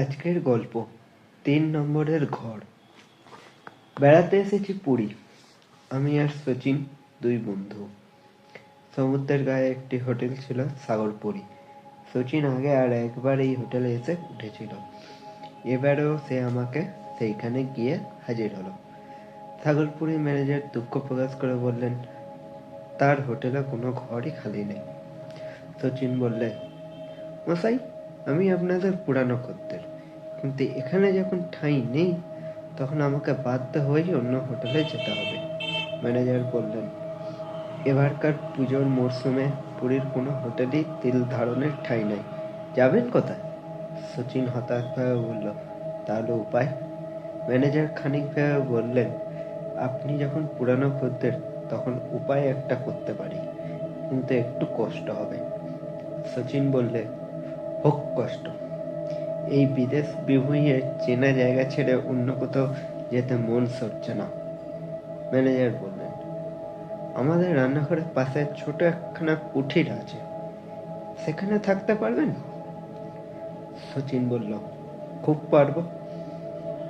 আজকের গল্প, তিন নম্বরের ঘর। বেড়াতে এসেছি পুরী। আমি আর সচিন, দুই বন্ধু। সমুদ্রের গায়ে একটি হোটেল ছিল, সাগরপুরী। সচিন আগে আর একবার এই হোটেলে এসে উঠেছিল। এবারেও সে আমাকে সেইখানে গিয়ে হাজির হলো। সাগরপুরী ম্যানেজার দুঃখ প্রকাশ করে বললেন, তার হোটেলে কোনো ঘরই খালি নেই। সচিন বললে, মশাই আমি আপনাদের পুরানো খদ্দের। কিন্তু এখানে যখন ঠাঁই নেই, তখন আমাকে বাধ্য হয়েই অন্য হোটেলে যেতে হবে, ম্যানেজার বললেন। এবারকার পুজোর মরশুমে পুরীর কোনো হোটেলই তিল ধারণের ঠাঁই নাই। যাবেন কোথায়? সচিন হতাশভাবে বলল তাহলে উপায়। ম্যানেজার খানিকভাবে বললেন, আপনি যখন পুরানো খদ্দের, তখন উপায় একটা করতে পারি, কিন্তু একটু কষ্ট হবে। সচিন বললে হোক কষ্ট। এই বিদেশ বিভুঁইয়ে চেনা জায়গা ছেড়ে অন্য কোথাও যেতে মন সরছে না, ম্যানেজার বললেন। আমাদের রান্নাঘরের পাশে ছোট একখানা কুঠির আছে। সেখানে থাকতে পারবেন? সচিন বলল, খুব পারব।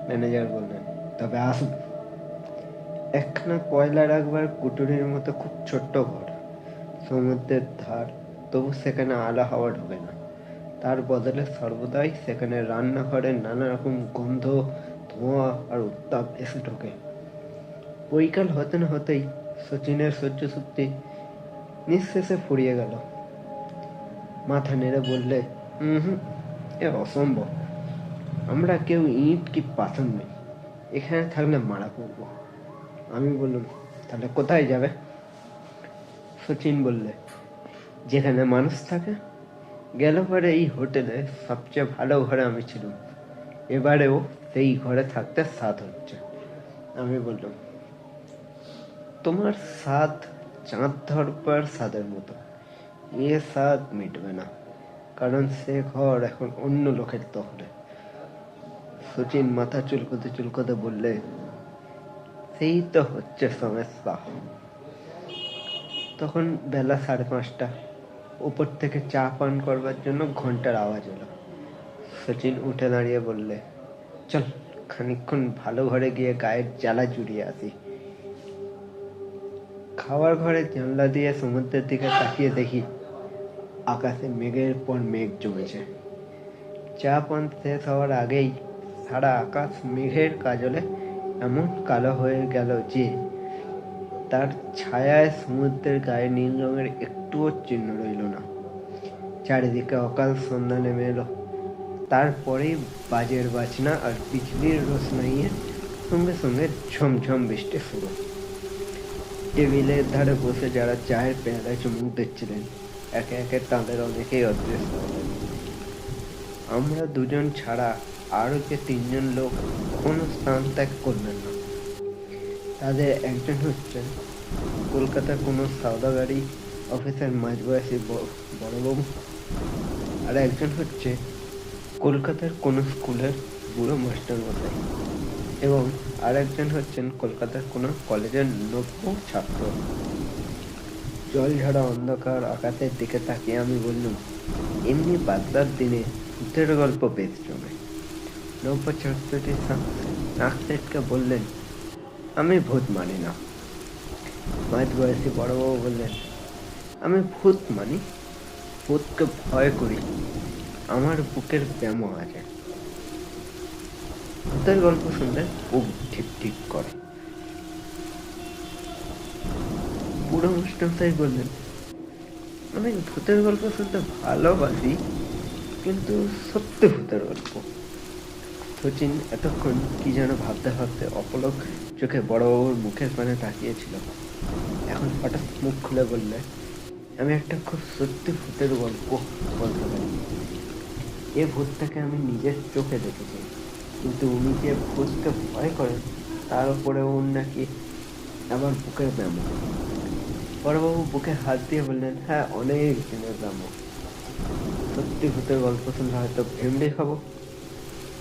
ম্যানেজার বললেন, তবে আসুন। একখানা কয়লা রাখবার কুটুরির মতো খুব ছোট্ট ঘর। সমুদ্রের ধার, তবু সেখানে আলো হাওয়া ঢোকে না। তার বদলে সর্বদাই সেখানে রান্নাঘরে নানা রকম গন্ধ, ধোঁয়া আর উত্তাপ এসে ঢোকে। বৈকাল হতে না হতেই সচিনের সহ্য শক্তি নিঃশেষে ফুরিয়ে গেল। মাথা নেড়ে বললে হুম এ অসম্ভব। আমরা কেউ ইট কি পাথর নেই। এখানে থাকলে মারা পড়ব। আমি বললাম, তাহলে কোথায় যাবে? সচিন বললে, যেখানে মানুষ থাকে গেল পরে এই হোটেলে সবচেয়ে ভালো ঘরে আমি ছিলাম। এবারেও সেই ঘরে থাকতে স্বাদ হচ্ছে। আমি বললাম, তোমার স্বাদ চাঁদ ধরবার স্বাদের মতো। এ স্বাদ মিটবে না, কারণ সে ঘর এখন অন্য লোকের দখলে সচিন মাথা চুলকোতে চুলকোতে বললে, সেই তো হচ্ছে সমস্যা তখন বেলা সাড়ে পাঁচটা। উপর থেকে চা পান করবার জন্য ঘণ্টার আওয়াজ এলো। সচিন উঠে দাঁড়িয়ে বললে, চল, খানিকক্ষণ ভালো ঘরে গিয়ে গায়ের জ্বালা জুড়িয়ে আসি। খাওয়ার ঘরে জানলা দিয়ে সমুদ্রের দিকে তাকিয়ে দেখি আকাশে মেঘের পর মেঘ জমেছে। চা পান শেষ হওয়ার আগেই সারা আকাশ মেঘের কাজলে এমন কালো হয়ে গেল যে তার ছায়ায় সমুদ্রের গায়ে নীল রঙের একটুও চিহ্ন রইল না। চারিদিকে অকাল সন্ধ্যা নেমে এলো। তারপরেই বাজের বাজনা আর বিজলির রোশনাইয়ে সঙ্গে সঙ্গে ঝমঝম বৃষ্টি শুরু। টেবিলের ধারে বসে যারা চায়ের পেয়ালায় চুমুক দিচ্ছিলেন, একে একে তাঁদের অনেকেই অদৃশ্য আমরা দুজন ছাড়া আরও যে তিনজন লোক কোনো স্থান ত্যাগ করলেন না। তাদের একজন হচ্ছেন কলকাতার কোনো সওদাগারি অফিসের মাঝবয়সী বড়বাবু। আর একজন হচ্ছে কলকাতার কোনো স্কুলের বুড়ো মাস্টার মশাই এবং আর একজন হচ্ছেন কলকাতার কোনো কলেজের নব্য ছাত্র। জল ঝাড়া অন্ধকার আকাশের দিকে তাকিয়ে আমি বললাম, এমনি বাদলার দিনে ভূতের গল্প বেশ জমে। নব্য ছাত্রটি নাক বললেন আমি ভূত মানি না। মাঝ বয়সী বড়বাবু বললেন, আমি ভূত মানি, ভূতকে ভয় করি, আমার বুকের ব্যামো আছে ভূতের গল্প শুনলে বুক ঠিক ঠিক করে। বুড়ো মুস্টামশাই বললেন, আমি ভূতের গল্প শুনতে ভালোবাসি, কিন্তু সত্যি ভূতের গল্প। সচিন এতক্ষণ কি যেন ভাবতে ভাবতে অপলক চোখে বড়বাবুর মুখের পানে তাকিয়েছিল। এখন হঠাৎ মুখ খুলে বললে, আমি একটা খুব সত্যি ভূতের গল্প বলতে পারি। এ ভূতটাকে আমি নিজের চোখে দেখেছি। কিন্তু উনি যে ভূতকে ভয় করেন তার উপরে ওর নাকি আমার বুকের ব্যায়াম বড়বাবু বুকে হাত দিয়ে বললেন হ্যাঁ অনেক দিনের ব্যায়াম সত্যি ভূতের গল্প শুনলে হয়তো ভেমড়ে খাব।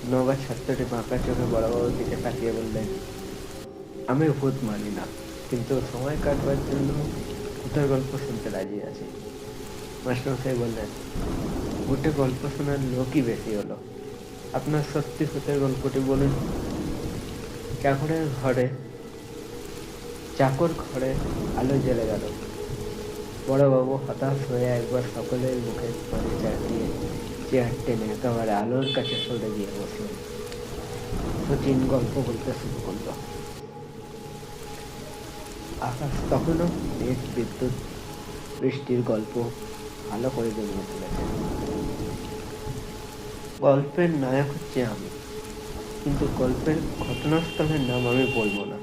নগা ছাত্রটি বাঁকা চোখে বড়বাবুর দিকে তাকিয়ে বললেন, আমি ভূত মানি না, কিন্তু সময় কাটবার জন্য ভূতের গল্প শুনতে রাজি আছি। মাস্টারমশাই বললেন, ভূতে গল্প শোনার লোকই বেশি হলো। আপনার সত্যি ভূতের গল্পটি বলুন। চাকরের ঘরে, চাকর ঘরে আলো জ্বলে গেল। বড়বাবু হতাশ হয়ে একবার সকলের মুখে পানি চাটিয়ে চেয়ার টেনে একেবারে আলোর কাছে সরে গিয়ে সচিন গল্প বলতে শুরু করল। আকাশ তখনও মেঘ বিদ্যুৎ, বৃষ্টির গল্প ভালো করে জমিয়ে তুলেছে। গল্পের নায়ক হচ্ছে আমি, কিন্তু গল্পের ঘটনাস্থলের নাম আমি বলব না।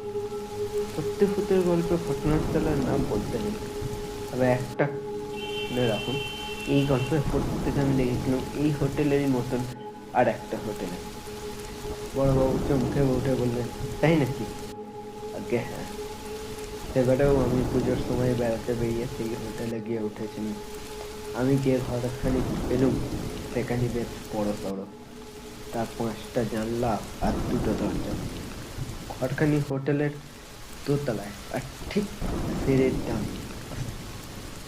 সত্যি ভূতের গল্পে ঘটনাস্থলের নাম বলতে নেই, তবে একটা শুনে রাখুন। এই গল্পের প্রত্যেকে আমি দেখেছিলাম, এই হোটেলেরই মতন আর একটা হোটেলে। বড়বাবু চমকে উঠে বললেন, তাই নাকি? আগে হ্যাঁ। সেবারেও আমি পুজোর সময় বেড়াতে বেরিয়ে সেই হোটেলে গিয়ে উঠেছিলাম। আমি গিয়ে ঘরখানি পেলুম, সেখানে বেশ বড় সড়ো। তার পাঁচটা জানলা আর দুটো দরজা। ঘরখানি হোটেলের দোতলায়, আর ঠিক সিঁড়ির ডান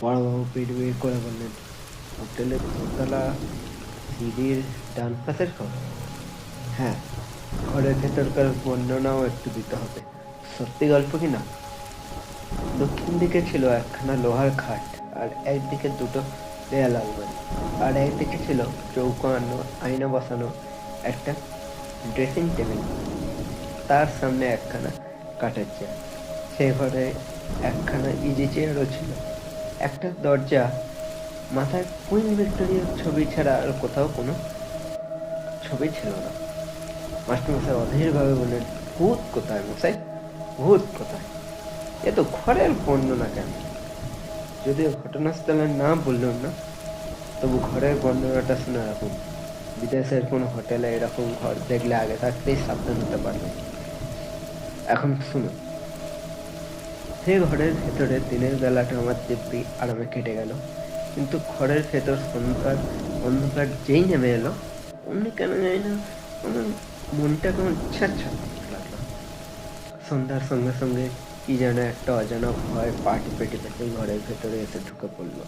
বড়বাবু পিঠ বের করে বললেন হোটেলের দোতলা সিঁড়ির ডান পাশের ঘর। হ্যাঁ ঘরের ভেতরকার বর্ণনাও একটু দিতে হবে। সত্যি গল্প কি না? দক্ষিণ দিকে ছিল একখানা লোহার খাট, আর একদিকে দুটো দেয়াল আলমারি। আর একদিকে ছিল চৌকানো আয়না বসানো একটা ড্রেসিং টেবিল। তার সামনে একখানা কাঠের চেয়ার। সে ঘরে একখানা ইজি চেয়ারও ছিল। একটা দরজা মাথায় কুইন ভিক্টোরিয়ার ছবি ছাড়া আর কোথাও কোনো ছবি ছিল না। মাস্টারমশাই অধীরভাবে বললেন, ভূত কোথায় মশাই? ভূত কোথায়? এ তো ঘরের বর্ণনা কেন? যদিও ঘটনাস্থলের নাম বললাম না, তবু ঘরের বর্ণনাটা শুনে রাখুন। বিদেশের কোনো হোটেলে এরকম ঘর দেখলে আগে থাকতেই সাবধান হতে পারবে এখন শুনুন। সেই ঘরের ভেতরে দিনের বেলাটা আমার দিব্যি আরামে কেটে গেল। কিন্তু ঘরের ভেতর সন্ধ্যার অন্ধকার যেই নেমে এলো অমনি কেন জানি না আমার মনটা কেমন ছাড় ছাড় লাগল। সন্ধ্যার সঙ্গে সঙ্গে কি যেন একটা অজানা ভয় পাটি পেটে পেটে ঘরের ভেতরে এসে ঢুকে পড়ল।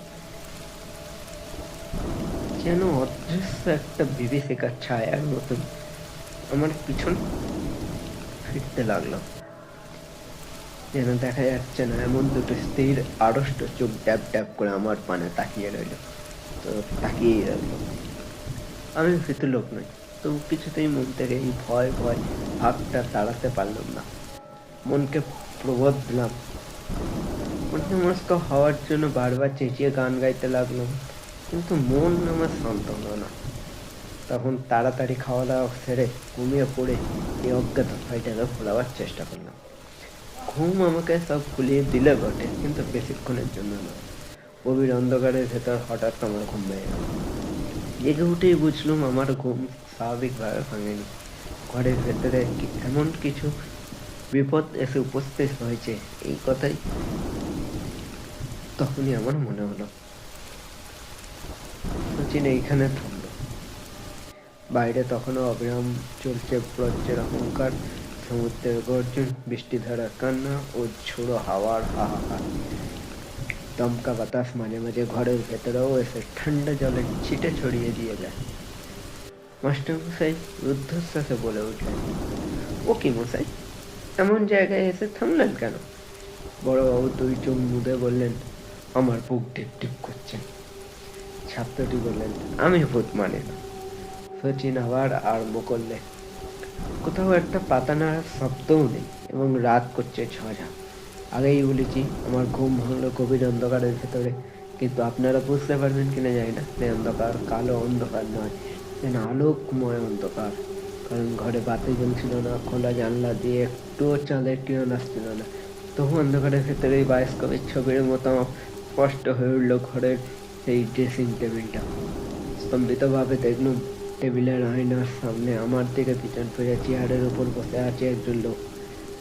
যেন অদৃশ্য একটা বিভীষিকার ছায়ার মতন আমার পিছন ফিরতে লাগল। যেন দেখা যাচ্ছে না। এমন দুটো স্থির আড়ষ্ট চোখ ড্যাব ড্যাব করে আমার পানে তাকিয়ে রইল। তো তাকিয়ে রইল। আমি ভীতু লোক নই। তবু কিছুতেই মন থেকে এই ভয় ভয় ভাবটা তাড়াতে পারলাম না। মনকে প্রবোধ দিলাম। মস্ক হওয়ার জন্য বারবার চেঁচিয়ে গান গাইতে লাগলাম। কিন্তু মন আমার শান্ত হলো না। তখন তাড়াতাড়ি খাওয়া দাওয়া সেরে ঘুমিয়ে পড়ে এই অজ্ঞাত ভয়টাকে ভোলাবার চেষ্টা করলাম। ঘুম আমাকে সব ভুলিয়ে দিলে বটে, কিন্তু বেশিক্ষণের জন্য না। গভীর অন্ধকারের ভেতর হঠাৎ আমার ঘুম ভেঙে গেল। জেগে উঠেই বুঝলুম আমার ঘুম স্বাভাবিকভাবে ভাঙেনি। ঘরের ভেতরে এমন কিছু বিপদ এসে উপস্থিত হয়েছে, এই কথাই তখনই আমার মনে হলো। সচিন এইখানে থামলো। বাইরে তখনও অবিরাম চলছে প্রজ্যের অহংকার সমুদ্রের গর্জন, বৃষ্টি বৃষ্টিধারার কান্না ও ঝোড়ো হাওয়ার হাহাকার। দমকা বাতাস মাঝে মাঝে ঘরের ভেতরেও এসে ঠান্ডা জলের ছিটে ছড়িয়ে দিয়ে যায়। মাস্টার মশাই রুদ্ধশ্বাসে বলে উঠলেন, ও কি মশাই, এমন জায়গায় এসে থামলেন কেন? বড়বাবু দুই চোখ মুদে বললেন, আমার বুক টিপ টিপ করছে। ছাত্রটি বললেন, আমি ভূত মানে না। সচিন আবার আরম্ভ করলে কোথাও একটা পাতা নাড়ার শব্দও নেই এবং রাত করছে ঝড়া আগেই বলেছি, আমার ঘুম ভাঙলো গভীর অন্ধকারের ভেতরে। কিন্তু আপনারা বুঝতে পারবেন কিনা জানি না সে অন্ধকার কালো অন্ধকার নয় যেন আলোকময় অন্ধকার। কারণ ঘরে বাতি জ্বলছিল না, খোলা জানলা দিয়ে একটুও চাঁদের কিরণ আসছিল না। তবু অন্ধকারের ভেতরে বায়স্কোপের ছবির মতো স্পষ্ট হয়ে উঠল ঘরের সেই ড্রেসিং টেবিলটা। স্তম্ভিতভাবে দেখলুম টেবিলের আয়নার সামনে আমার দিকে পিছন ফিরে চেয়ারের উপর বসে আছে একজন লোক।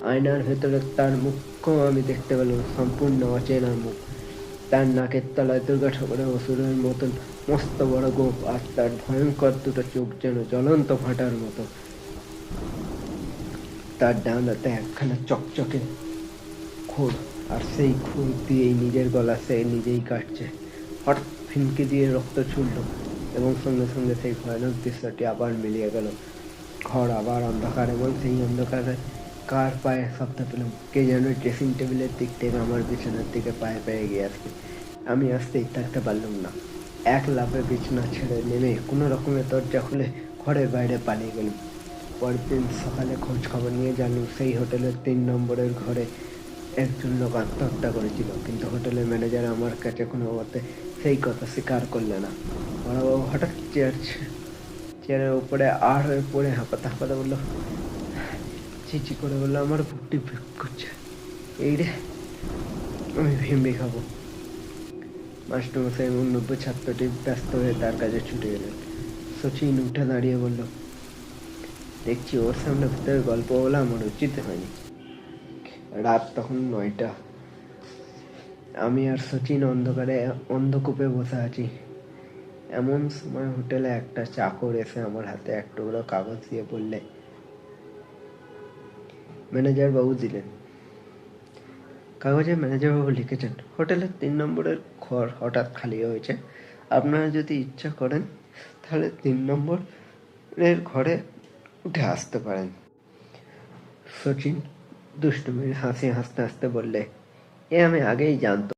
আয়নার ভেতরে তার মুখও আমি দেখতে পেলাম, সম্পূর্ণ অচেনা মুখ। তার নাকের তলায় দুর্গা ঠাকুরের অসুরের মতন মস্ত বড় গোপ আর তার ভয়ঙ্কর দুটো চোখ যেন জ্বলন্ত ফাটার মতো। তার ডান হাতে একখানা চকচকে খুর আর সেই খুর দিয়েই নিজের গলা সে নিজেই কাটছে। হঠাৎ ফিনকে দিয়ে রক্ত ছুটল এবং সঙ্গে সঙ্গে সেই ভয়ানক দৃশ্যটি আবার মিলিয়ে গেল। ঘর আবার অন্ধকার এবং সেই অন্ধকারে কার পায়ে শব্দ পেলাম? কে যেন ড্রেসিং টেবিলের দিক থেকে আমার বিছানার দিকে পায়ে পায়ে গিয়ে আসছে আমি আসতেই থাকতে পারলাম না। এক লাফে বিছানা ছেড়ে নেমে কোনো রকমের দরজা খুলে ঘরের বাইরে পালিয়ে গেলাম। পরের দিন সকালে খোঁজ খবর নিয়ে জানলাম সেই হোটেলের তিন নম্বরের ঘরে একজন লোক আত্মহত্যা করেছিল। কিন্তু হোটেলের ম্যানেজার আমার কাছে কোনো মতে সেই কথা স্বীকার করলে না। বড়বাবু হঠাৎ চেয়ার চেয়ারের উপরে আর হয়ে পড়ে হাঁপাতে হাঁপাতে বলল চিচি করে বলল, আমার বুকটি ভিক করছে। এই রে, আমি ভেম্বে খাব। মাস্টারমশাই এবং নব্বই ছাত্রটি ব্যস্ত হয়ে তার কাছে ছুটে গেলেন সচিন উঠে দাঁড়িয়ে বলল, দেখছি ওর সামনে ভিতরে গল্প বলা আমার উচিত হয়নি। রাত তখন নয়টা। আমি আর সচিন অন্ধকারে অন্ধকূপে বসে আছি। এমন সময় হোটেলে একটা চাকর এসে আমার হাতে এক টুকরো কাগজ দিয়ে বললে, ম্যানেজার বাবু দিলেন। কাগজে ম্যানেজার বাবু লিখেছেন, হোটেলের তিন নম্বরের ঘর হঠাৎ খালি হয়েছে। আপনারা যদি ইচ্ছা করেন, তাহলে তিন নম্বরের ঘরে উঠে আসতে পারেন। সচিন দুষ্টুমির হাসি হাসতে হাসতে বললে, এ আমি আগেই জানতো